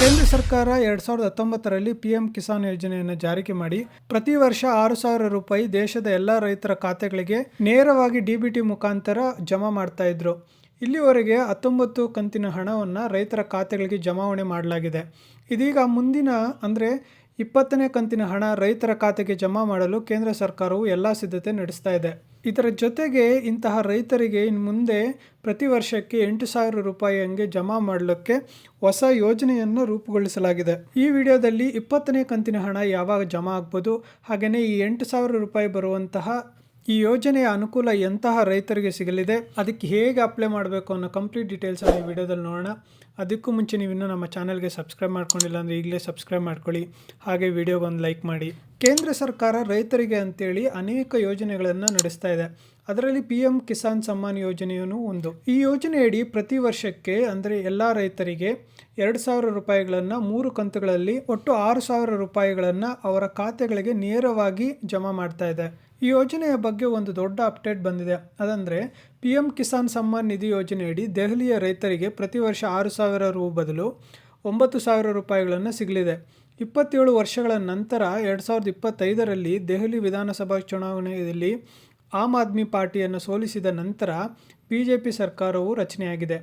ಕೇಂದ್ರ ಸರ್ಕಾರ ಎರಡ್ ಸಾವಿರದ ಹತ್ತೊಂಬತ್ತರಲ್ಲಿ ಪಿಎಂ ಕಿಸಾನ್ ಯೋಜನೆಯನ್ನು ಜಾರಿಗೆ ಮಾಡಿ ಪ್ರತಿ ವರ್ಷ ಆರು ಸಾವಿರ ರೂಪಾಯಿ ದೇಶದ ಎಲ್ಲ ರೈತರ ಖಾತೆಗಳಿಗೆ ನೇರವಾಗಿ ಡಿಬಿಟಿ ಮುಖಾಂತರ ಜಮಾ ಮಾಡ್ತಾ ಇದ್ರು. ಇಲ್ಲಿವರೆಗೆ ಹತ್ತೊಂಬತ್ತು ಕಂತಿನ ಹಣವನ್ನು ರೈತರ ಖಾತೆಗಳಿಗೆ ಜಮಾವಣೆ ಮಾಡಲಾಗಿದೆ. ಇದೀಗ ಮುಂದಿನ ಅಂದರೆ ಇಪ್ಪತ್ತನೇ ಕಂತಿನ ಹಣ ರೈತರ ಖಾತೆಗೆ ಜಮಾ ಮಾಡಲು ಕೇಂದ್ರ ಸರ್ಕಾರವು ಎಲ್ಲ ಸಿದ್ಧತೆ ನಡೆಸ್ತಾ ಇದೆ. ಇದರ ಜೊತೆಗೆ ಇಂತಹ ರೈತರಿಗೆ ಇನ್ನು ಮುಂದೆ ಪ್ರತಿ ವರ್ಷಕ್ಕೆ ಎಂಟು ಸಾವಿರ ರೂಪಾಯಿ ಹಂಗೆ ಜಮಾ ಮಾಡಲಿಕ್ಕೆ ಹೊಸ ಯೋಜನೆಯನ್ನು ರೂಪುಗೊಳಿಸಲಾಗಿದೆ. ಈ ವಿಡಿಯೋದಲ್ಲಿ ಇಪ್ಪತ್ತನೇ ಕಂತಿನ ಹಣ ಯಾವಾಗ ಜಮಾ ಆಗ್ಬೋದು? ಹಾಗೆಯೇ ಈ ಎಂಟು ಸಾವಿರ ರೂಪಾಯಿ ಬರುವಂತಹ ಈ ಯೋಜನೆಯ ಅನುಕೂಲ ಎಂತಹ ರೈತರಿಗೆ ಸಿಗಲಿದೆ, ಅದಕ್ಕೆ ಹೇಗೆ ಅಪ್ಲೈ ಮಾಡಬೇಕು ಅನ್ನೋ ಕಂಪ್ಲೀಟ್ ಡೀಟೇಲ್ಸ್ ಈ ವಿಡಿಯೋದಲ್ಲಿ ನೋಡೋಣ. ಅದಕ್ಕೂ ಮುಂಚೆ ನೀವು ಇನ್ನೂ ನಮ್ಮ ಚಾನಲ್ಗೆ ಸಬ್ಸ್ಕ್ರೈಬ್ ಮಾಡ್ಕೊಂಡಿಲ್ಲ ಅಂದರೆ ಈಗಲೇ ಸಬ್ಸ್ಕ್ರೈಬ್ ಮಾಡ್ಕೊಳ್ಳಿ. ಹಾಗೆ ವಿಡಿಯೋಗೆ ಒಂದು ಲೈಕ್ ಮಾಡಿ. ಕೇಂದ್ರ ಸರ್ಕಾರ ರೈತರಿಗೆ ಅಂತೇಳಿ ಅನೇಕ ಯೋಜನೆಗಳನ್ನು ನಡೆಸ್ತಾ ಇದೆ. ಅದರಲ್ಲಿ ಪಿ ಎಂ ಕಿಸಾನ್ ಸಮ್ಮಾನ್ ಯೋಜನೆಯೂ ಒಂದು. ಈ ಯೋಜನೆಯಡಿ ಪ್ರತಿ ವರ್ಷಕ್ಕೆ ಅಂದರೆ ಎಲ್ಲ ರೈತರಿಗೆ ಎರಡು ಸಾವಿರ ರೂಪಾಯಿಗಳನ್ನು ಮೂರು ಕಂತುಗಳಲ್ಲಿ ಒಟ್ಟು ಆರು ಸಾವಿರ ರೂಪಾಯಿಗಳನ್ನು ಅವರ ಖಾತೆಗಳಿಗೆ ನೇರವಾಗಿ ಜಮಾ ಮಾಡ್ತಾ ಇದೆ. ಈ ಯೋಜನೆಯ ಬಗ್ಗೆ ಒಂದು ದೊಡ್ಡ ಅಪ್ಡೇಟ್ ಬಂದಿದೆ. ಅದಂದರೆ ಪಿ ಎಂ ಕಿಸಾನ್ ಸಮ್ಮಾನ್ ನಿಧಿ ಯೋಜನೆಯಡಿ ದೆಹಲಿಯ ರೈತರಿಗೆ ಪ್ರತಿ ವರ್ಷ ಆರು ಸಾವಿರ ರು ಬದಲು ಒಂಬತ್ತು ಸಾವಿರ ರೂಪಾಯಿಗಳನ್ನು ಸಿಗಲಿದೆ. ಇಪ್ಪತ್ತೇಳು ವರ್ಷಗಳ ನಂತರ ಎರಡು ಸಾವಿರದ ಇಪ್ಪತ್ತೈದರಲ್ಲಿ ದೆಹಲಿ ವಿಧಾನಸಭಾ ಚುನಾವಣೆಯಲ್ಲಿ ಆಮ್ ಆದ್ಮಿ ಪಾರ್ಟಿಯನ್ನು ಸೋಲಿಸಿದ ನಂತರ ಬಿ ಜೆ ಪಿ ಸರ್ಕಾರವು ರಚನೆಯಾಗಿದೆ.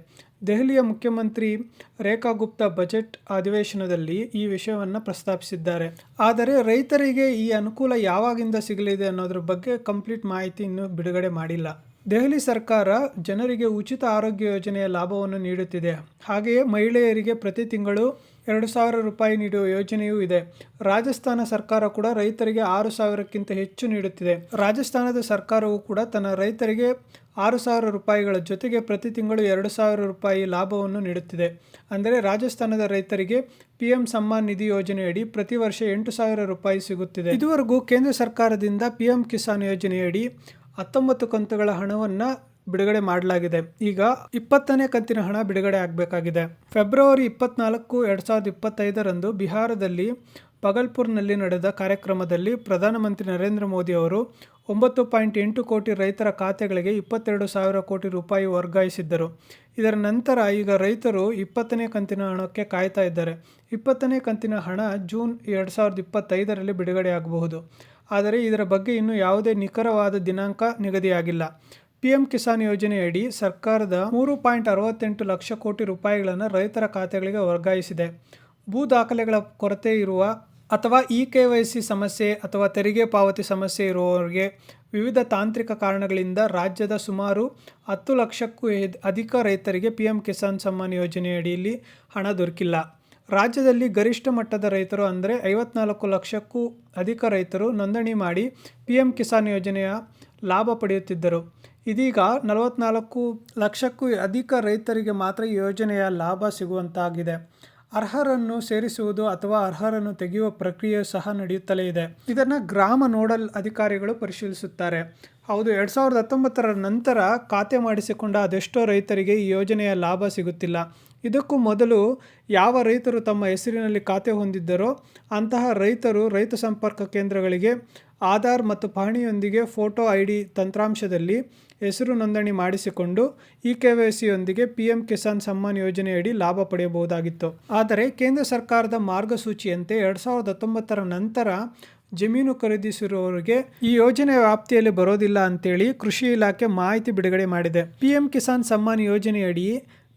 ದೆಹಲಿಯ ಮುಖ್ಯಮಂತ್ರಿ ರೇಖಾ ಗುಪ್ತಾ ಬಜೆಟ್ ಅಧಿವೇಶನದಲ್ಲಿ ಈ ವಿಷಯವನ್ನು ಪ್ರಸ್ತಾಪಿಸಿದ್ದಾರೆ. ಆದರೆ ರೈತರಿಗೆ ಈ ಅನುಕೂಲ ಯಾವಾಗಿಂದ ಸಿಗಲಿದೆ ಅನ್ನೋದ್ರ ಬಗ್ಗೆ ಕಂಪ್ಲೀಟ್ ಮಾಹಿತಿ ಇನ್ನೂ ಬಿಡುಗಡೆ ಮಾಡಿಲ್ಲ. ದೆಹಲಿ ಸರ್ಕಾರ ಜನರಿಗೆ ಉಚಿತ ಆರೋಗ್ಯ ಯೋಜನೆಯ ಲಾಭವನ್ನು ನೀಡುತ್ತಿದೆ. ಹಾಗೆಯೇ ಮಹಿಳೆಯರಿಗೆ ಪ್ರತಿ ತಿಂಗಳು ಎರಡು ಸಾವಿರ ರೂಪಾಯಿ ನೀಡುವ ಯೋಜನೆಯೂ ಇದೆ. ರಾಜಸ್ಥಾನ ಸರ್ಕಾರ ಕೂಡ ರೈತರಿಗೆ ಆರು ಸಾವಿರಕ್ಕಿಂತ ಹೆಚ್ಚು ನೀಡುತ್ತಿದೆ. ರಾಜಸ್ಥಾನದ ಸರ್ಕಾರವು ಕೂಡ ತನ್ನ ರೈತರಿಗೆ ಆರು ಸಾವಿರ ರೂಪಾಯಿಗಳ ಜೊತೆಗೆ ಪ್ರತಿ ತಿಂಗಳು ಎರಡು ಸಾವಿರ ರೂಪಾಯಿ ಲಾಭವನ್ನು ನೀಡುತ್ತಿದೆ. ಅಂದರೆ ರಾಜಸ್ಥಾನದ ರೈತರಿಗೆ ಪಿ ಎಂ ಸಮ್ಮಾನ್ ನಿಧಿ ಯೋಜನೆಯಡಿ ಪ್ರತಿ ವರ್ಷ ಎಂಟು ಸಾವಿರ ರೂಪಾಯಿ ಸಿಗುತ್ತಿದೆ. ಇದುವರೆಗೂ ಕೇಂದ್ರ ಸರ್ಕಾರದಿಂದ ಪಿ ಎಂ ಕಿಸಾನ್ ಯೋಜನೆಯಡಿ ಹತ್ತೊಂಬತ್ತು ಕಂತುಗಳ ಹಣವನ್ನು ಬಿಡುಗಡೆ ಮಾಡಲಾಗಿದೆ. ಈಗ ಇಪ್ಪತ್ತನೇ ಕಂತಿನ ಹಣ ಬಿಡುಗಡೆ ಆಗಬೇಕಾಗಿದೆ. ಫೆಬ್ರವರಿ ಇಪ್ಪತ್ನಾಲ್ಕು, ಎರಡು ಸಾವಿರದ ಇಪ್ಪತ್ತೈದರಂದು ಬಿಹಾರದಲ್ಲಿ ಪಗಲ್ಪುರ್ನಲ್ಲಿ ನಡೆದ ಕಾರ್ಯಕ್ರಮದಲ್ಲಿ ಪ್ರಧಾನಮಂತ್ರಿ ನರೇಂದ್ರ ಮೋದಿ ಅವರು ಒಂಬತ್ತು ಪಾಯಿಂಟ್ ಎಂಟು ಕೋಟಿ ರೈತರ ಖಾತೆಗಳಿಗೆ ಇಪ್ಪತ್ತೆರಡು ಸಾವಿರ ಕೋಟಿ ರೂಪಾಯಿ ವರ್ಗಾಯಿಸಿದ್ದರು. ಇದರ ನಂತರ ಈಗ ರೈತರು ಇಪ್ಪತ್ತನೇ ಕಂತಿನ ಹಣಕ್ಕೆ ಕಾಯ್ತಾ ಇದ್ದಾರೆ. ಇಪ್ಪತ್ತನೇ ಕಂತಿನ ಹಣ ಜೂನ್ ಎರಡು ಸಾವಿರದ ಇಪ್ಪತ್ತೈದರಲ್ಲಿ ಬಿಡುಗಡೆಯಾಗಬಹುದು ಆದರೆ ಇದರ ಬಗ್ಗೆ ಇನ್ನೂ ಯಾವುದೇ ನಿಖರವಾದ ದಿನಾಂಕ ನಿಗದಿಯಾಗಿಲ್ಲ. ಪಿ ಎಂ ಕಿಸಾನ್ ಯೋಜನೆಯಡಿ ಸರ್ಕಾರದ ಮೂರು ಪಾಯಿಂಟ್ ಅರವತ್ತೆಂಟು ಲಕ್ಷ ಕೋಟಿ ರೂಪಾಯಿಗಳನ್ನು ರೈತರ ಖಾತೆಗಳಿಗೆ ವರ್ಗಾಯಿಸಿದೆ. ಭೂ ದಾಖಲೆಗಳ ಕೊರತೆ ಇರುವ ಅಥವಾ ಇ ಕೆ ವೈ ಸಿ ಸಮಸ್ಯೆ ಅಥವಾ ತೆರಿಗೆ ಪಾವತಿ ಸಮಸ್ಯೆ ಇರುವವರಿಗೆ ವಿವಿಧ ತಾಂತ್ರಿಕ ಕಾರಣಗಳಿಂದ ರಾಜ್ಯದ ಸುಮಾರು ಹತ್ತು ಲಕ್ಷಕ್ಕೂ ಅಧಿಕ ರೈತರಿಗೆ ಪಿ ಎಂ ಕಿಸಾನ್ ಸಮ್ಮಾನ್ ಯೋಜನೆಯಡಿಯಲ್ಲಿ ಹಣ ದೊರಕಿಲ್ಲ. ರಾಜ್ಯದಲ್ಲಿ ಗರಿಷ್ಠ ಮಟ್ಟದ ರೈತರು ಅಂದರೆ ಐವತ್ನಾಲ್ಕು ಲಕ್ಷಕ್ಕೂ ಅಧಿಕ ರೈತರು ನೋಂದಣಿ ಮಾಡಿ ಪಿ ಎಂ ಕಿಸಾನ್ ಯೋಜನೆಯ ಲಾಭ ಪಡೆಯುತ್ತಿದ್ದರು. ಇದೀಗ ನಲವತ್ನಾಲ್ಕು ಲಕ್ಷಕ್ಕೂ ಅಧಿಕ ರೈತರಿಗೆ ಮಾತ್ರ ಈ ಯೋಜನೆಯ ಲಾಭ ಸಿಗುವಂತಾಗಿದೆ. ಅರ್ಹರನ್ನು ಸೇರಿಸುವುದು ಅಥವಾ ಅರ್ಹರನ್ನು ತೆಗೆಯುವ ಪ್ರಕ್ರಿಯೆ ಸಹ ನಡೆಯುತ್ತಲೇ ಇದೆ. ಇದನ್ನು ಗ್ರಾಮ ನೋಡಲ್ ಅಧಿಕಾರಿಗಳು ಪರಿಶೀಲಿಸುತ್ತಾರೆ. ಹೌದು, ಎರಡು ಸಾವಿರದ ಹತ್ತೊಂಬತ್ತರ ನಂತರ ಖಾತೆ ಮಾಡಿಸಿಕೊಂಡ ಅದೆಷ್ಟೋ ರೈತರಿಗೆ ಈ ಯೋಜನೆಯ ಲಾಭ ಸಿಗುತ್ತಿಲ್ಲ. ಇದಕ್ಕೂ ಮೊದಲು ಯಾವ ರೈತರು ತಮ್ಮ ಹೆಸರಿನಲ್ಲಿ ಖಾತೆ ಹೊಂದಿದ್ದರೋ ಅಂತಹ ರೈತರು ರೈತ ಸಂಪರ್ಕ ಕೇಂದ್ರಗಳಿಗೆ ಆಧಾರ್ ಮತ್ತು ಪಹಣಿಯೊಂದಿಗೆ ಫೋಟೋ ಐ ಡಿ ತಂತ್ರಾಂಶದಲ್ಲಿ ಹೆಸರು ನೋಂದಣಿ ಮಾಡಿಸಿಕೊಂಡು ಇ ಕೆ ವೈ ಸಿಯೊಂದಿಗೆ ಪಿ ಎಂ ಕಿಸಾನ್ ಸಮ್ಮಾನ್ ಯೋಜನೆಯಡಿ ಲಾಭ ಪಡೆಯಬಹುದಾಗಿತ್ತು. ಆದರೆ ಕೇಂದ್ರ ಸರ್ಕಾರದ ಮಾರ್ಗಸೂಚಿಯಂತೆ ಎರಡು ಸಾವಿರದ ಹತ್ತೊಂಬತ್ತರ ನಂತರ ಜಮೀನು ಖರೀದಿಸಿರುವವರಿಗೆ ಈ ಯೋಜನೆ ವ್ಯಾಪ್ತಿಯಲ್ಲಿ ಬರೋದಿಲ್ಲ ಅಂತೇಳಿ ಕೃಷಿ ಇಲಾಖೆ ಮಾಹಿತಿ ಬಿಡುಗಡೆ ಮಾಡಿದೆ. ಪಿ ಎಂ ಕಿಸಾನ್ ಸಮ್ಮಾನ್ ಯೋಜನೆಯಡಿ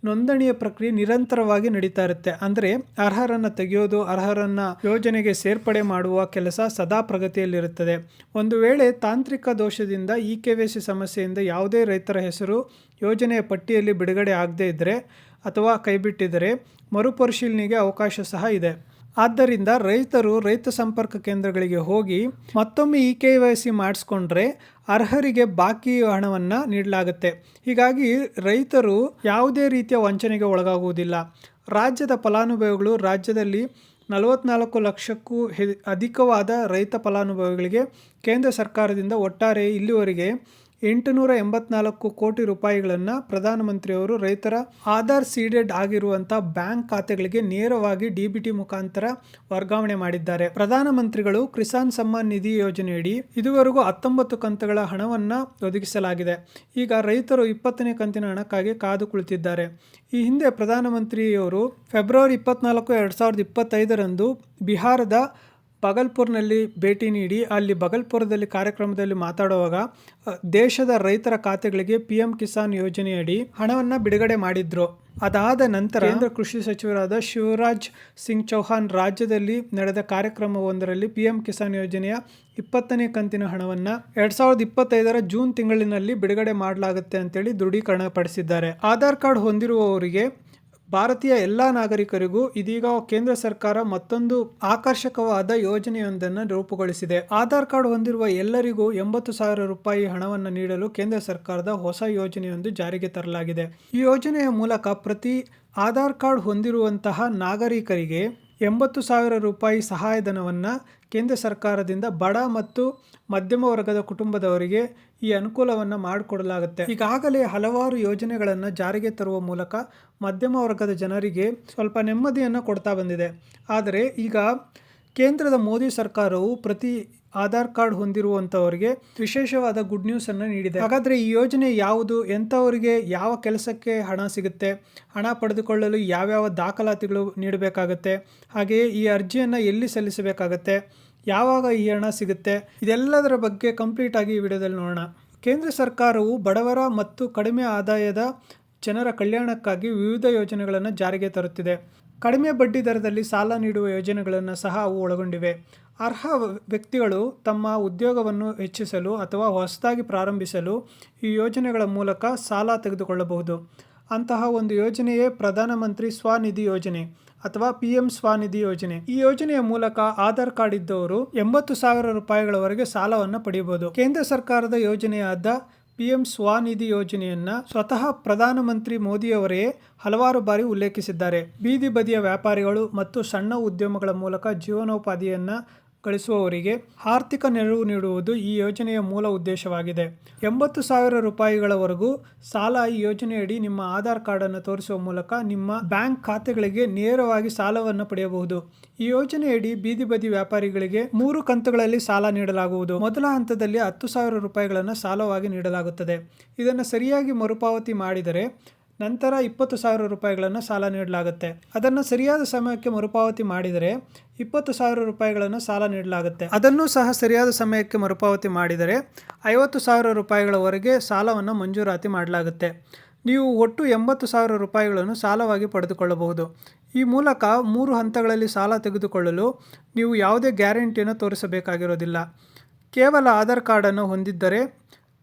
ನೋಂದಣಿಯ ಪ್ರಕ್ರಿಯೆ ನಿರಂತರವಾಗಿ ನಡೀತಾ ಇರುತ್ತೆ. ಅಂದರೆ ಅರ್ಹರನ್ನು ತೆಗೆಯೋದು, ಅರ್ಹರನ್ನ ಯೋಜನೆಗೆ ಸೇರ್ಪಡೆ ಮಾಡುವ ಕೆಲಸ ಸದಾ ಪ್ರಗತಿಯಲ್ಲಿರುತ್ತದೆ. ಒಂದು ವೇಳೆ ತಾಂತ್ರಿಕ ದೋಷದಿಂದ ಇ ಕೆ ವಿ ಸಿ ಸಮಸ್ಯೆಯಿಂದ ಯಾವುದೇ ರೈತರ ಹೆಸರು ಯೋಜನೆಯ ಪಟ್ಟಿಯಲ್ಲಿ ಬಿಡುಗಡೆ ಆಗದೇ ಇದ್ದರೆ ಅಥವಾ ಕೈಬಿಟ್ಟಿದ್ದರೆ ಮರುಪರಿಶೀಲನೆಗೆ ಅವಕಾಶ ಸಹ ಇದೆ. ಆದ್ದರಿಂದ ರೈತರು ರೈತ ಸಂಪರ್ಕ ಕೇಂದ್ರಗಳಿಗೆ ಹೋಗಿ ಮತ್ತೊಮ್ಮೆ ಇ ಕೆ ವೈ ಸಿ ಮಾಡಿಸ್ಕೊಂಡ್ರೆ ಅರ್ಹರಿಗೆ ಬಾಕಿ ಹಣವನ್ನು ನೀಡಲಾಗುತ್ತೆ. ಹೀಗಾಗಿ ರೈತರು ಯಾವುದೇ ರೀತಿಯ ವಂಚನೆಗೆ ಒಳಗಾಗುವುದಿಲ್ಲ. ರಾಜ್ಯದ ಫಲಾನುಭವಿಗಳು ರಾಜ್ಯದಲ್ಲಿ ನಲವತ್ನಾಲ್ಕು ಲಕ್ಷಕ್ಕೂ ಅಧಿಕವಾದ ರೈತ ಫಲಾನುಭವಿಗಳಿಗೆ ಕೇಂದ್ರ ಸರ್ಕಾರದಿಂದ ಒಟ್ಟಾರೆ ಇಲ್ಲಿವರೆಗೆ ಎಂಟುನೂರ ಎಂಬತ್ನಾಲ್ಕು ಕೋಟಿ ರೂಪಾಯಿಗಳನ್ನು ಪ್ರಧಾನಮಂತ್ರಿಯವರು ರೈತರ ಆಧಾರ್ ಸೀಡೆಡ್ ಆಗಿರುವಂಥ ಬ್ಯಾಂಕ್ ಖಾತೆಗಳಿಗೆ ನೇರವಾಗಿ ಡಿಬಿಟಿ ಮುಖಾಂತರ ವರ್ಗಾವಣೆ ಮಾಡಿದ್ದಾರೆ. ಪ್ರಧಾನಮಂತ್ರಿಗಳು ಕಿಸಾನ್ ಸಮ್ಮಾನ್ ನಿಧಿ ಯೋಜನೆಯಡಿ ಇದುವರೆಗೂ ಹತ್ತೊಂಬತ್ತು ಕಂತುಗಳ ಹಣವನ್ನು ಒದಗಿಸಲಾಗಿದೆ. ಈಗ ರೈತರು ಇಪ್ಪತ್ತನೇ ಕಂತಿನ ಹಣಕ್ಕಾಗಿ ಕಾದು ಕುಳಿತಿದ್ದಾರೆ. ಈ ಹಿಂದೆ ಪ್ರಧಾನಮಂತ್ರಿಯವರು ಫೆಬ್ರವರಿ ಇಪ್ಪತ್ನಾಲ್ಕು, ಎರಡು ಸಾವಿರದ ಇಪ್ಪತ್ತೈದರಂದು ಬಿಹಾರದ ಬಗಲ್ಪುರ್ನಲ್ಲಿ ಭೇಟಿ ನೀಡಿ, ಅಲ್ಲಿ ಬಗಲ್ಪುರದಲ್ಲಿ ಕಾರ್ಯಕ್ರಮದಲ್ಲಿ ಮಾತಾಡುವಾಗ ದೇಶದ ರೈತರ ಖಾತೆಗಳಿಗೆ ಪಿ ಎಂ ಕಿಸಾನ್ ಯೋಜನೆಯಡಿ ಹಣವನ್ನು ಬಿಡುಗಡೆ ಮಾಡಿದ್ರು. ಅದಾದ ನಂತರ ಕೇಂದ್ರ ಕೃಷಿ ಸಚಿವರಾದ ಶಿವರಾಜ್ ಸಿಂಗ್ ಚೌಹಾನ್ ರಾಜ್ಯದಲ್ಲಿ ನಡೆದ ಕಾರ್ಯಕ್ರಮವೊಂದರಲ್ಲಿ ಪಿ ಎಂ ಕಿಸಾನ್ ಯೋಜನೆಯ ಇಪ್ಪತ್ತನೇ ಕಂತಿನ ಹಣವನ್ನು ಎರಡ್ ಸಾವಿರದ ಇಪ್ಪತ್ತೈದರ ಜೂನ್ ತಿಂಗಳಿನಲ್ಲಿ ಬಿಡುಗಡೆ ಮಾಡಲಾಗುತ್ತೆ ಅಂತೇಳಿ ದೃಢೀಕರಣ ಪಡಿಸಿದ್ದಾರೆ ಆಧಾರ್ ಕಾರ್ಡ್ ಹೊಂದಿರುವವರಿಗೆ ಭಾರತೀಯ ಎಲ್ಲ ನಾಗರಿಕರಿಗೂ ಇದೀಗ ಕೇಂದ್ರ ಸರ್ಕಾರ ಮತ್ತೊಂದು ಆಕರ್ಷಕವಾದ ಯೋಜನೆಯೊಂದನ್ನು ರೂಪುಗೊಳಿಸಿದೆ. ಆಧಾರ್ ಕಾರ್ಡ್ ಹೊಂದಿರುವ ಎಲ್ಲರಿಗೂ ಎಂಬತ್ತು ಸಾವಿರ ರೂಪಾಯಿ ಹಣವನ್ನು ನೀಡಲು ಕೇಂದ್ರ ಸರ್ಕಾರದ ಹೊಸ ಯೋಜನೆಯೊಂದು ಜಾರಿಗೆ ತರಲಾಗಿದೆ. ಈ ಯೋಜನೆಯ ಮೂಲಕ ಪ್ರತಿ ಆಧಾರ್ ಕಾರ್ಡ್ ಹೊಂದಿರುವಂತಹ ನಾಗರಿಕರಿಗೆ ಎಂಬತ್ತು ಸಾವಿರ ರೂಪಾಯಿ ಸಹಾಯಧನವನ್ನು ಕೇಂದ್ರ ಸರ್ಕಾರದಿಂದ ಬಡ ಮತ್ತು ಮಧ್ಯಮ ವರ್ಗದ ಕುಟುಂಬದವರಿಗೆ ಈ ಅನುಕೂಲವನ್ನು ಮಾಡಿಕೊಡಲಾಗುತ್ತೆ. ಈಗಾಗಲೇ ಹಲವಾರು ಯೋಜನೆಗಳನ್ನು ಜಾರಿಗೆ ತರುವ ಮೂಲಕ ಮಧ್ಯಮ ವರ್ಗದ ಜನರಿಗೆ ಸ್ವಲ್ಪ ನೆಮ್ಮದಿಯನ್ನು ಕೊಡ್ತಾ ಬಂದಿದೆ. ಆದರೆ ಈಗ ಕೇಂದ್ರದ ಮೋದಿ ಸರ್ಕಾರವು ಪ್ರತಿ ಆಧಾರ್ ಕಾರ್ಡ್ ಹೊಂದಿರುವಂಥವರಿಗೆ ವಿಶೇಷವಾದ ಗುಡ್ ನ್ಯೂಸ್ ಅನ್ನು ನೀಡಿದೆ. ಹಾಗಾದ್ರೆ ಈ ಯೋಜನೆ ಯಾವುದು? ಎಂಥವರಿಗೆ ಯಾವ ಕೆಲಸಕ್ಕೆ ಹಣ ಸಿಗುತ್ತೆ? ಹಣ ಪಡೆದುಕೊಳ್ಳಲು ಯಾವ್ಯಾವ ದಾಖಲಾತಿಗಳು ನೀಡಬೇಕಾಗತ್ತೆ? ಹಾಗೆಯೇ ಈ ಅರ್ಜಿಯನ್ನು ಎಲ್ಲಿ ಸಲ್ಲಿಸಬೇಕಾಗತ್ತೆ? ಯಾವಾಗ ಈ ಹಣ ಸಿಗುತ್ತೆ? ಇದೆಲ್ಲದರ ಬಗ್ಗೆ ಕಂಪ್ಲೀಟ್ ಆಗಿ ಈ ವಿಡಿಯೋದಲ್ಲಿ ನೋಡೋಣ. ಕೇಂದ್ರ ಸರ್ಕಾರವು ಬಡವರ ಮತ್ತು ಕಡಿಮೆ ಆದಾಯದ ಜನರ ಕಲ್ಯಾಣಕ್ಕಾಗಿ ವಿವಿಧ ಯೋಜನೆಗಳನ್ನು ಜಾರಿಗೆ ತರುತ್ತಿದೆ. ಕಡಿಮೆ ಬಡ್ಡಿ ದರದಲ್ಲಿ ಸಾಲ ನೀಡುವ ಯೋಜನೆಗಳನ್ನು ಸಹ ಅವು ಒಳಗೊಂಡಿವೆ. ಅರ್ಹ ವ್ಯಕ್ತಿಗಳು ತಮ್ಮ ಉದ್ಯೋಗವನ್ನು ಹೆಚ್ಚಿಸಲು ಅಥವಾ ಹೊಸದಾಗಿ ಪ್ರಾರಂಭಿಸಲು ಈ ಯೋಜನೆಗಳ ಮೂಲಕ ಸಾಲ ತೆಗೆದುಕೊಳ್ಳಬಹುದು. ಅಂತಹ ಒಂದು ಯೋಜನೆಯೇ ಪ್ರಧಾನಮಂತ್ರಿ ಸ್ವನಿಧಿ ಯೋಜನೆ ಅಥವಾ ಪಿ ಎಂ ಸ್ವನಿಧಿ ಯೋಜನೆ. ಈ ಯೋಜನೆಯ ಮೂಲಕ ಆಧಾರ್ ಕಾರ್ಡ್ ಇದ್ದವರು ಎಂಬತ್ತು ಸಾವಿರ ರೂಪಾಯಿಗಳವರೆಗೆ ಸಾಲವನ್ನು ಪಡೆಯಬಹುದು. ಕೇಂದ್ರ ಸರ್ಕಾರದ ಯೋಜನೆಯಾದ ಪಿ ಎಂ ಸ್ವಾನಿಧಿ ಯೋಜನೆಯನ್ನ ಸ್ವತಃ ಪ್ರಧಾನಮಂತ್ರಿ ಮೋದಿಯವರೇ ಹಲವಾರು ಬಾರಿ ಉಲ್ಲೇಖಿಸಿದ್ದಾರೆ. ಬೀದಿ ಬದಿಯ ವ್ಯಾಪಾರಿಗಳು ಮತ್ತು ಸಣ್ಣ ಉದ್ಯಮಗಳ ಮೂಲಕ ಜೀವನೋಪಾಧಿಯನ್ನ ಗಳಿಸುವವರಿಗೆ ಆರ್ಥಿಕ ನೆರವು ನೀಡುವುದು ಈ ಯೋಜನೆಯ ಮೂಲ ಉದ್ದೇಶವಾಗಿದೆ. ಎಂಬತ್ತು ಸಾವಿರ ರೂಪಾಯಿಗಳವರೆಗೂ ಸಾಲ ಈ ಯೋಜನೆಯಡಿ ನಿಮ್ಮ ಆಧಾರ್ ಕಾರ್ಡನ್ನು ತೋರಿಸುವ ಮೂಲಕ ನಿಮ್ಮ ಬ್ಯಾಂಕ್ ಖಾತೆಗಳಿಗೆ ನೇರವಾಗಿ ಸಾಲವನ್ನು ಪಡೆಯಬಹುದು. ಈ ಯೋಜನೆಯಡಿ ಬೀದಿ ಬದಿ ವ್ಯಾಪಾರಿಗಳಿಗೆ ಮೂರು ಕಂತುಗಳಲ್ಲಿ ಸಾಲ ನೀಡಲಾಗುವುದು. ಮೊದಲ ಹಂತದಲ್ಲಿ ಹತ್ತು ಸಾವಿರ ರೂಪಾಯಿಗಳನ್ನು ಸಾಲವಾಗಿ ನೀಡಲಾಗುತ್ತದೆ. ಇದನ್ನು ಸರಿಯಾಗಿ ಮರುಪಾವತಿ ಮಾಡಿದರೆ ನಂತರ ಇಪ್ಪತ್ತು ಸಾವಿರ ರೂಪಾಯಿಗಳನ್ನು ಸಾಲ ನೀಡಲಾಗುತ್ತೆ. ಅದನ್ನು ಸರಿಯಾದ ಸಮಯಕ್ಕೆ ಮರುಪಾವತಿ ಮಾಡಿದರೆ ಇಪ್ಪತ್ತು ಸಾವಿರ ರೂಪಾಯಿಗಳನ್ನು ಸಾಲ ನೀಡಲಾಗುತ್ತೆ. ಅದನ್ನು ಸಹ ಸರಿಯಾದ ಸಮಯಕ್ಕೆ ಮರುಪಾವತಿ ಮಾಡಿದರೆ ಐವತ್ತು ಸಾವಿರ ರೂಪಾಯಿಗಳವರೆಗೆ ಸಾಲವನ್ನು ಮಂಜೂರಾತಿ ಮಾಡಲಾಗುತ್ತೆ. ನೀವು ಒಟ್ಟು ಎಂಬತ್ತು ಸಾವಿರ ರೂಪಾಯಿಗಳನ್ನು ಸಾಲವಾಗಿ ಪಡೆದುಕೊಳ್ಳಬಹುದು. ಈ ಮೂಲಕ ಮೂರು ಹಂತಗಳಲ್ಲಿ ಸಾಲ ತೆಗೆದುಕೊಳ್ಳಲು ನೀವು ಯಾವುದೇ ಗ್ಯಾರಂಟಿಯನ್ನು ತೋರಿಸಬೇಕಾಗಿರೋದಿಲ್ಲ. ಕೇವಲ ಆಧಾರ್ ಕಾರ್ಡನ್ನು ಹೊಂದಿದ್ದರೆ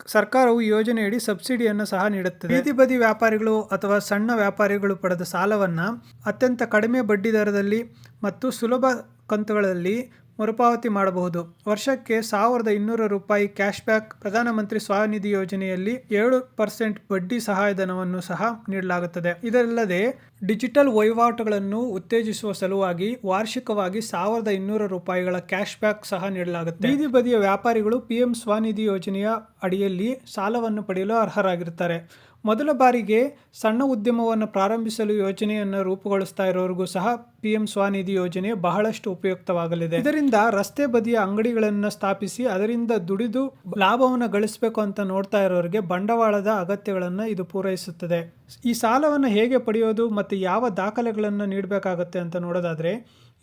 ಸರ್ಕಾರವು ಯೋಜನೆಯಡಿ ಸಬ್ಸಿಡಿಯನ್ನು ಸಹ ನೀಡುತ್ತದೆ. ಬೀದಿ ಬದಿ ವ್ಯಾಪಾರಿಗಳು ಅಥವಾ ಸಣ್ಣ ವ್ಯಾಪಾರಿಗಳು ಪಡೆದ ಸಾಲವನ್ನು ಅತ್ಯಂತ ಕಡಿಮೆ ಬಡ್ಡಿದರದಲ್ಲಿ ಮತ್ತು ಸುಲಭ ಕಂತುಗಳಲ್ಲಿ ಮರುಪಾವತಿ ಮಾಡಬಹುದು. ವರ್ಷಕ್ಕೆ ಸಾವಿರದ ಇನ್ನೂರು ರೂಪಾಯಿ ಕ್ಯಾಶ್ ಬ್ಯಾಕ್ ಪ್ರಧಾನಮಂತ್ರಿ ಸ್ವಾನಿಧಿ ಯೋಜನೆಯಲ್ಲಿ ಏಳು ಪರ್ಸೆಂಟ್ ಬಡ್ಡಿ ಸಹಾಯಧನವನ್ನು ಸಹ ನೀಡಲಾಗುತ್ತದೆ. ಇದಲ್ಲದೆ, ಡಿಜಿಟಲ್ ವಹಿವಾಟುಗಳನ್ನು ಉತ್ತೇಜಿಸುವ ಸಲುವಾಗಿ ವಾರ್ಷಿಕವಾಗಿ ಸಾವಿರದ ಇನ್ನೂರು ರೂಪಾಯಿಗಳ ಕ್ಯಾಶ್ ಬ್ಯಾಕ್ ಸಹ ನೀಡಲಾಗುತ್ತೆ. ಬೀದಿ ಬದಿಯ ವ್ಯಾಪಾರಿಗಳು ಪಿಎಂ ಸ್ವನಿಧಿ ಯೋಜನೆಯ ಅಡಿಯಲ್ಲಿ ಸಾಲವನ್ನು ಪಡೆಯಲು ಅರ್ಹರಾಗಿರುತ್ತಾರೆ. ಮೊದಲ ಬಾರಿಗೆ ಸಣ್ಣ ಉದ್ಯಮವನ್ನು ಪ್ರಾರಂಭಿಸಲು ಯೋಜನೆಯನ್ನು ರೂಪುಗೊಳಿಸ್ತಾ ಇರೋರಿಗೂ ಸಹ ಪಿ ಎಂ ಸ್ವನಿಧಿ ಯೋಜನೆ ಬಹಳಷ್ಟು ಉಪಯುಕ್ತವಾಗಲಿದೆ. ಇದರಿಂದ ರಸ್ತೆ ಬದಿಯ ಅಂಗಡಿಗಳನ್ನು ಸ್ಥಾಪಿಸಿ ಅದರಿಂದ ದುಡಿದು ಲಾಭವನ್ನು ಗಳಿಸಬೇಕು ಅಂತ ನೋಡ್ತಾ ಇರೋರಿಗೆ ಬಂಡವಾಳದ ಅಗತ್ಯಗಳನ್ನು ಇದು ಪೂರೈಸುತ್ತದೆ. ಈ ಸಾಲವನ್ನು ಹೇಗೆ ಪಡೆಯೋದು ಮತ್ತು ಯಾವ ದಾಖಲೆಗಳನ್ನು ನೀಡಬೇಕಾಗತ್ತೆ ಅಂತ ನೋಡೋದಾದರೆ,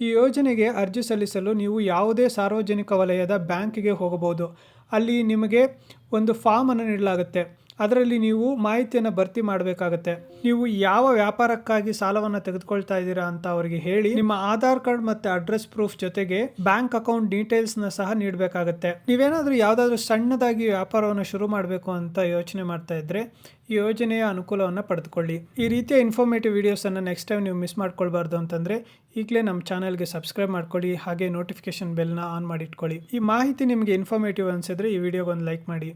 ಈ ಯೋಜನೆಗೆ ಅರ್ಜಿ ಸಲ್ಲಿಸಲು ನೀವು ಯಾವುದೇ ಸಾರ್ವಜನಿಕ ವಲಯದ ಬ್ಯಾಂಕಿಗೆ ಹೋಗಬಹುದು. ಅಲ್ಲಿ ನಿಮಗೆ ಒಂದು ಫಾರ್ಮನ್ನು ನೀಡಲಾಗುತ್ತೆ. ಅದರಲ್ಲಿ ನೀವು ಮಾಹಿತಿಯನ್ನು ಭರ್ತಿ ಮಾಡಬೇಕಾಗತ್ತೆ. ನೀವು ಯಾವ ವ್ಯಾಪಾರಕ್ಕಾಗಿ ಸಾಲವನ್ನು ತೆಗೆದುಕೊಳ್ತಾ ಇದ್ದೀರಾ ಅಂತ ಅವರಿಗೆ ಹೇಳಿ ನಿಮ್ಮ ಆಧಾರ್ ಕಾರ್ಡ್ ಮತ್ತೆ ಅಡ್ರೆಸ್ ಪ್ರೂಫ್ ಜೊತೆಗೆ ಬ್ಯಾಂಕ್ ಅಕೌಂಟ್ ಡೀಟೇಲ್ಸ್ನ ಸಹ ನೀಡಬೇಕಾಗತ್ತೆ. ನೀವೇನಾದ್ರೂ ಯಾವುದಾದ್ರೂ ಸಣ್ಣದಾಗಿ ವ್ಯಾಪಾರವನ್ನು ಶುರು ಮಾಡಬೇಕು ಅಂತ ಯೋಚನೆ ಮಾಡ್ತಾ ಇದ್ರೆ ಈ ಯೋಜನೆಯ ಅನುಕೂಲವನ್ನು ಪಡೆದುಕೊಳ್ಳಿ. ಈ ರೀತಿಯ ಇನ್ಫಾರ್ಮೇಟಿವ್ ವಿಡಿಯೋಸನ್ನು ನೆಕ್ಸ್ಟ್ ಟೈಮ್ ನೀವು ಮಿಸ್ ಮಾಡ್ಕೊಳ್ಬಾರ್ದು ಅಂತಂದರೆ ಈಗಲೇ ನಮ್ಮ ಚಾನಲ್ಗೆ ಸಬ್ಸ್ಕ್ರೈಬ್ ಮಾಡ್ಕೊಳ್ಳಿ, ಹಾಗೆ ನೋಟಿಫಿಕೇಶನ್ ಬೆಲ್ನ ಆನ್ ಮಾಡಿಟ್ಕೊಳ್ಳಿ ಈ ಮಾಹಿತಿ ನಿಮಗೆ ಇನ್ಫಾರ್ಮೇಟಿವ್ ಅನಿಸಿದ್ರೆ ಈ ವಿಡಿಯೋಗೊಂದು ಲೈಕ್ ಮಾಡಿ.